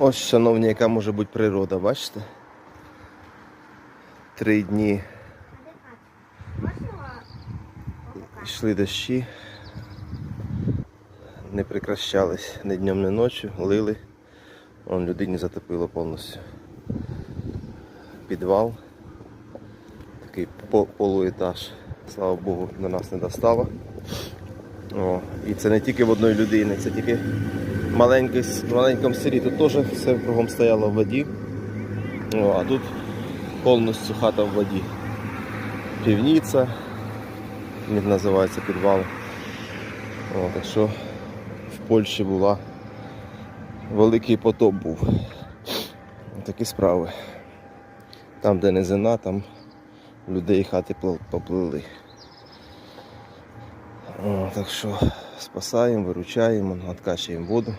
Ось, шановні, яка може бути природа, бачите? Три дні йшли дощі, не прекращались ні днем, ні ночі, лили. Вон людині затопило повністю. Підвал. Такий по- полуетаж. Слава Богу, до нас не достало. О, і це не тільки в одної людини, це тільки в маленькому селі. Тут теж все кругом стояло в воді. О, а тут повністю хата в воді. Півниця, він називається підвал. О, так що в Польщі була великий потоп був. Такі справи. Там, де низина, там людей хати поплили. О, так що спасаємо, виручаємо, надкачуємо воду.